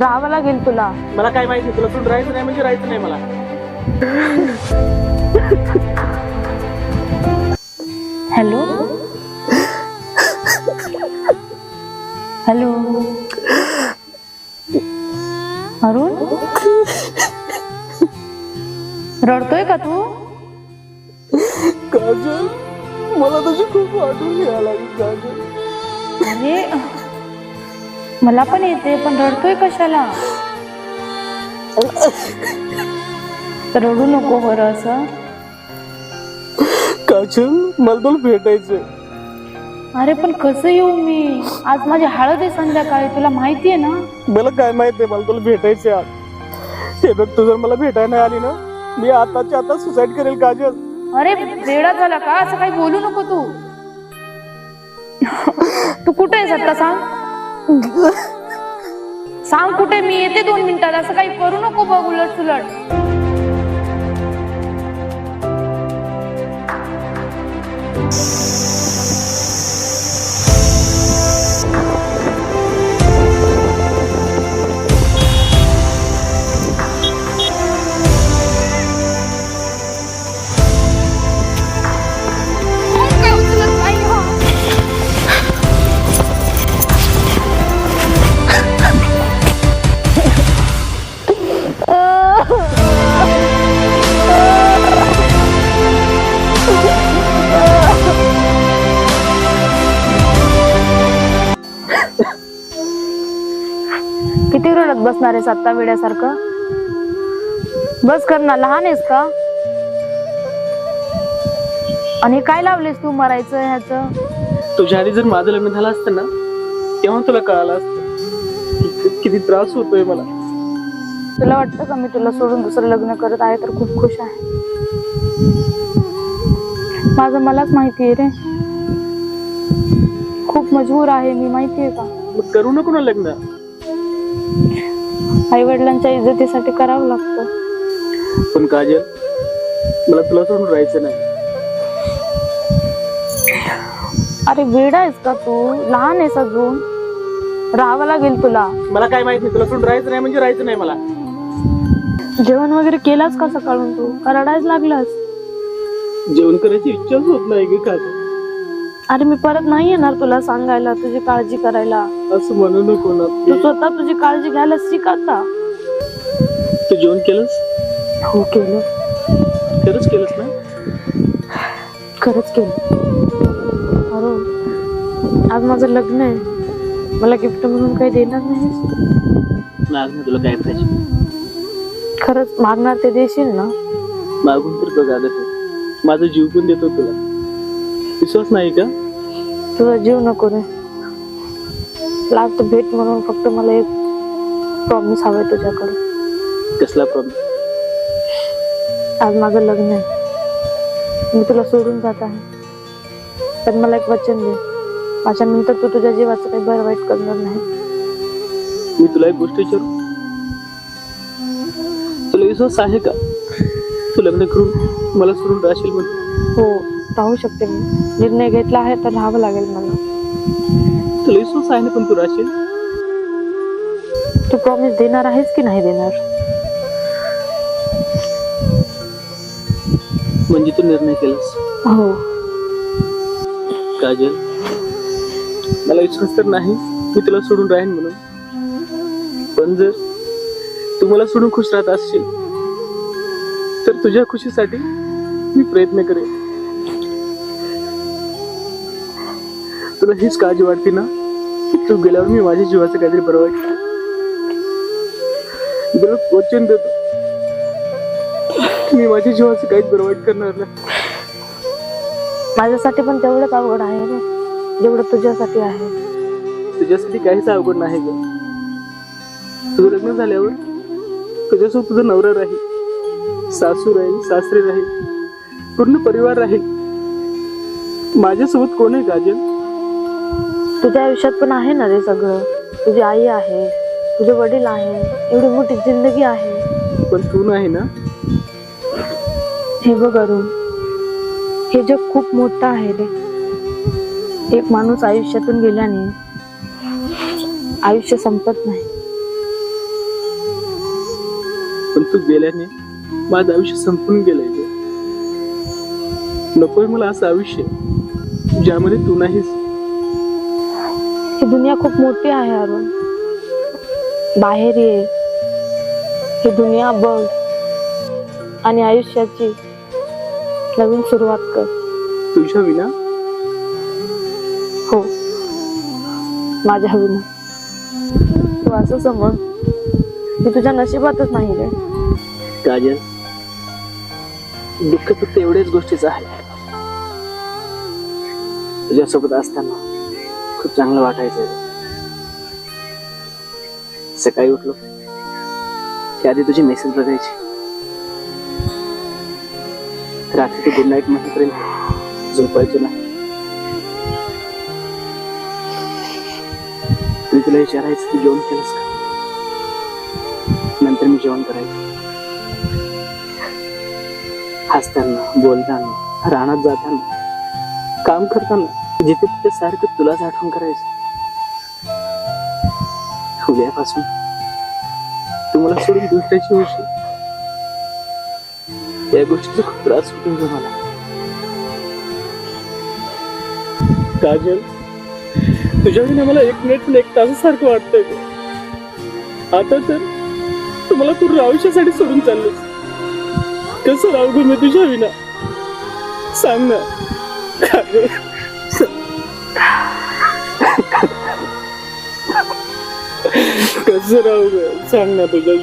राहावं लागेल तुला. मला काय माहिती तुला सोडून राहायचं नाही म्हणजे राहायचं नाही मला. हॅलो? हॅलो? अरुण? रडतोय का तू? काजल मला तुझी खूप आठवण यायला लागली काजल. अरे मला पण येते पण रडतोय कशाला? रडू नको बरं असं. काजल मला तुला भेटायचं अरे पण कसं येऊ मी? आज माझी हळद आहे संध्याकाळी तुला माहितीये ना? मला काय माहीत नाही मला तुला भेटायचं आज. हे बघ तू जर मला भेटायला नाही आली ना मी आताच्या आता सुसाईड करेल काजल. अरे वेडा झाला का? असं काही बोलू नको तू. तू कुठे आहेस आता सांग? सांग कुठे मी येते दोन मिनिटात असं काही करू नको बघ उलट सुलट किती रडत बसणार आहेस आत्ता वेड्यासारखं? बस कर ना लहान आहेस का? आणि काय लावलेस तू मरायचं ह्याच? तुझ्या आधी जर माझं लग्न झालं असतं ना तेव्हा तुला कळालं असतं. किती त्रास होतोय मला. तुला वाटतं का मी तुला सोडून दुसरं लग्न करत आहे तर खूप खुश आहे? माझं मलाच माहिती आहे रे. खूप मजबूर आहे मी माहिती आहे का? मग करू नको ना लग्न. आई वडिलांच्या इज्जतीसाठी करावं लागतं. पण काजल मला तुला सोडून राहायचं नाही. अरे वेडा आहेस का तू? लहान आहेस अजून. राहावं लागेल तुला. मला काय माहीत नाही तुला सोडून राहायचं नाही म्हणजे राहायचं नाही मला. जेवण वगैरे केलास का सकाळून तू? का लागलास? जेवण करायची इच्छाच होत नाही ग काजल. अरे मी परत नाही येणार तुला सांगायला तुझी काळजी करायला. असं म्हणू नको ना. तू स्वतः तुझी काळजी घ्यायला शिक आता तू जेवण केलंस? हो केलं. खरंच केलंस ना? खरंच केलं. अरे आज माझं लग्न आहे. मला गिफ्ट म्हणून काही देणार नाहीस नाग ना तुला काय पाहिजे? खरंच मागणार ते देशील ना? मागून तर बघ माझा जीव पण देतो तुला. विश्वास नाही का? तुझा जीव नको रे. लास्ट भेट म्हणून फक्त मला एक प्रॉमिस हवंय तुझ्याकडे. कसला प्रॉब्लेम आज माझं लग्न आहे. मी तुला सोडून जात आहे. पण मला एक वचन दे. माझ्यानंतर तू तुझ्या जीवाचं काही बरं वाईट करणार नाही. मी तुला एक गोष्ट विचारू? तुला विश्वास आहे का? तू लग्न करून मला सोडून राहशील म्हणून? हो. राहू शकते मी. निर्णय घेतला आहे तर राहावं लागेल मला. तुला विश्वास आहे ना पण तू राहशील तू प्रॉमिस देणार आहेस की नाही देणार? म्हणजे तू निर्णय केलास? हो. काजल मला विश्वास तर नाही मी तुला सोडून राहीन म्हणून. पण जर तू मला सोडून खुश राहत असशील तर तुझ्या खुशीसाठी मी प्रयत्न करेन. तुला हीच काळजी वाटते ना? तू गेल्यावर मी माझ्या जीवाचं काहीतरी बरं वाटतं तुला वचन देतो. मी माझ्या जीवाचं काहीच बरं वाईट करणार नाही. माझ्यासाठी पण तेवढंच अवघड आहे रे. जेवढं तुझ्यासाठी आहे. तुझ्यासाठी काहीच अवघड नाही ग. तुझं लग्न झाल्यावर तुझ्यासोबत तुझा नवरा राहील. सासू राहील सासरे राहील. पूर्ण परिवार राहील. माझ्यासोबत कोण आहे काजल? तुझ्या आयुष्यात पण आहे ना रे सगळं. तुझी आई आहे तुझे वडील आहे एवढी मोठी जिंदगी आहे. पण तू नाही ना? हे बघ अरुण हे जग खूप मोठं आहे रे एक माणूस आयुष्यातून गेल्याने आयुष्य संपत नाही. पण तू गेल्याने माझं आयुष्य संपून गेलंय. नकोय मला असं आयुष्य ज्यामध्ये तू नाहीस. ही दुनिया खूप मोठी आहे अरुण. बाहेर ये. ही दुनिया बघ. आणि आयुष्याची नवीन सुरुवात कर. तुझ्या विना? हो. माझ्या विना. तू असं समज. मी तुझ्या नशिबातच नाही रे. काजल दुःख फक्त एवढ्याच गोष्टीच आहे. तुझ्यासोबत असताना खूप चांगलं वाटायचं. रे. सकाळी उठलो. की आधी तुझी मेसेज बघायचे. रात्री तू गुड नाईट म्हणेपर्यंत झोपायचो नाही मी तुला विचारायचं तू जेवण केलंस का? नंतर मी जेवण करायचं. हसताना बोलताना रानात जाताना काम करताना जिथे तिथे सारखं तुलाच आठवण करायचं. उद्यापासून तू मला सोडून दुसऱ्याची होशील या गोष्टीचा खूप त्रास होतो तुम्हाला. मला काजल तुझ्या मला एक मिनिट पण एक तासासारखं वाटतंय. आता तर तू मला आयुष्यासाठी सोडून चाललीस. कसं राहू मी तुझ्या विना? सांग ना. काजल कसं राहू ग सांग ना तुझ्या